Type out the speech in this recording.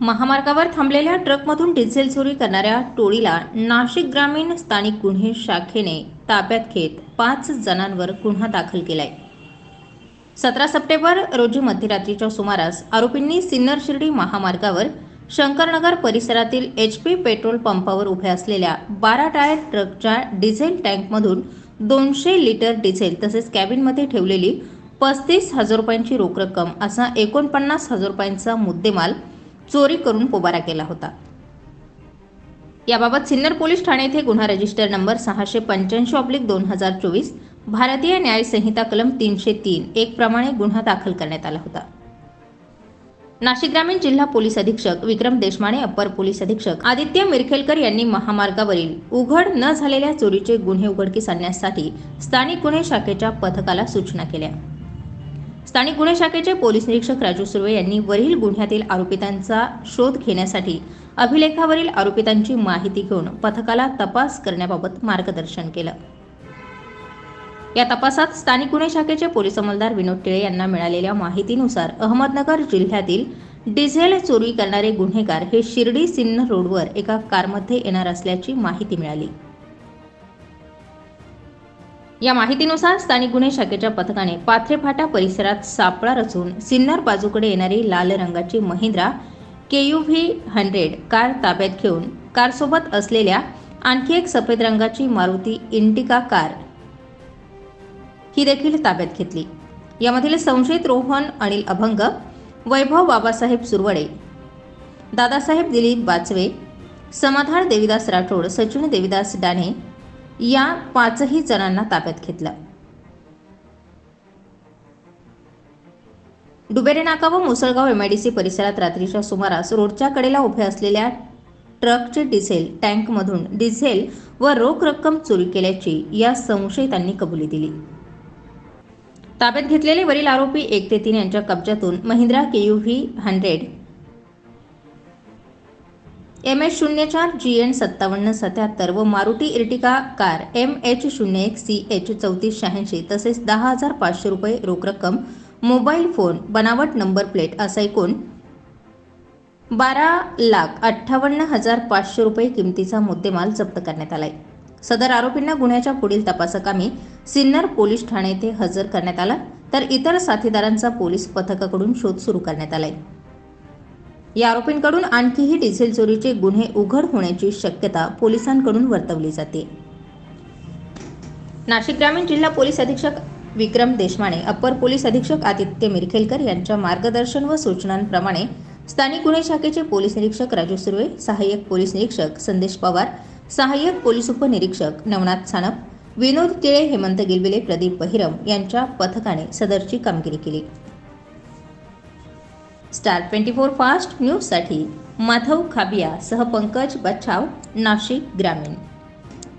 महामार्गावर थांबलेल्या ट्रकमधून डिझेल चोरी करणाऱ्या टोळीला नाशिक ग्रामीण स्थानिक गुन्हे शाखेने ताब्यात घेत पाच जणांवर गुन्हा दाखल केलाय. सतरा सप्टेंबर रोजी मध्यरात्रीच्या सुमारास आरोपींनी सिन्नर शिर्डी महामार्गावर शंकरनगर परिसरातील एच पी पेट्रोल पंपावर उभ्या असलेल्या बारा टायर ट्रकच्या डिझेल टँकमधून दोनशे लिटर डिझेल तसेच कॅबिनमध्ये ठेवलेली पस्तीस हजार रुपयांची रोख रक्कम असा एकोणपन्नास हजार रुपयांचा मुद्देमाल चोरी करून पोबारा केला होता. याबाबत सिन्नर पोलीस ठाणे येथे गुन्हा रजिस्टर नंबर सहाशे पंच्याऐंशी ऑब्लिक दोन हजार चोवीस भारतीय न्याय संहिता कलम तीनशे तीन एक प्रमाणे गुन्हा दाखल करण्यात आला होता. नाशिक ग्रामीण जिल्हा पोलीस अधीक्षक विक्रम देशमाने अप्पर पोलीस अधीक्षक आदित्य मिरखेलकर यांनी महामार्गावरील उघड न झालेल्या चोरीचे गुन्हे उघडकीस आणण्यासाठी स्थानिक गुन्हे शाखेच्या पथकाला सूचना केल्या. स्थानिक गुन्हे शाखेचे पोलीस निरीक्षक राजू सुर्वे यांनी वरील गुन्ह्यातील आरोपितांचा शोध घेण्यासाठी अभिलेखावरील आरोपितांची माहिती घेऊन पथकाला तपास करण्याबाबत मार्गदर्शन केलं. या तपासात स्थानिक गुन्हे शाखेचे पोलीस अंमलदार विनोद टिळे यांना मिळालेल्या माहितीनुसार अहमदनगर जिल्ह्यातील डिझेल चोरी करणारे गुन्हेगार हे शिर्डी सिन्नर रोडवर एका कारमध्ये येणार असल्याची माहिती मिळाली. या माहितीनुसार स्थानिक गुन्हे शाखेच्या पथकाने पाथरेफाटा परिसरात सापळा रचून सिन्नर बाजूकडे येणारी लाल रंगाची Mahindra K U V hundred car ताब्यात घेऊन कारसोबत असलेल्या आणखी एक सफेद रंगाची मारुती इंडिका कार ही देखील ताब्यात घेतली. यामधील संशयित रोहन अनिल अभंग वैभव बाबासाहेब सुरवडे दादासाहेब दिलीप बाचवे समाधान देविदास राठोड सचिन देविदास डाणे या पाचही जणांना ताब्यात घेतलं. डुबेरे नाका व मुसळगाव एमआयडीसी परिसरात रात्रीच्या सुमारास रोडच्या कडेला उभे असलेल्या ट्रकचे डिझेल टँकमधून डिझेल व रोख रक्कम चोरी केल्याची या संशयितांनी कबुली दिली. ताब्यात घेतलेले वरील आरोपी एक ते तीन यांच्या कब्जातून Mahindra K V hundred M H शून्य चार जी एन सत्तावन्न सत्याहत्तर व Maruti Ertiga car M H शून्य एक सी एच चौतीस शहाऐंशी तसेच दहा हजार पाचशे रुपये रोख रक्कम मोबाईल फोन बनावट नंबर प्लेट असा एकूण बारा लाख अठ्ठावन्न हजार पाचशे रुपये किमतीचा मुद्देमाल जप्त करण्यात आलाय. सदर आरोपींना गुन्ह्याच्या पुढील तपासाकामी सिन्नर पोलीस ठाणे येथे हजर करण्यात आला तर इतर साथीदारांचा पोलीस पथकाकडून शोध सुरू करण्यात आलाय. या आरोपींकडून आणखीही डिझेल चोरीचे गुन्हे उघड होण्याची शक्यता पोलिसांकडून वर्तवली जाते. नाशिक ग्रामीण जिल्हा पोलीस अधीक्षक विक्रम देशमाने अप्पर पोलीस अधीक्षक आदित्य मिरखेलकर यांच्या मार्गदर्शन व सूचनांप्रमाणे स्थानिक गुन्हे शाखेचे पोलीस निरीक्षक राजू सुर्वे सहाय्यक पोलीस निरीक्षक संदेश पवार सहाय्यक पोलीस उपनिरीक्षक नवनाथ सानप विनोद टिळे हेमंत गिलबिले प्रदीप बहिरम यांच्या पथकाने सदरची कामगिरी केली. स्टार ट्वेंटी फोर फास्ट न्यूजसाठी माधव खाबिया सह पंकज बच्छाव नाशिक ग्रामीण.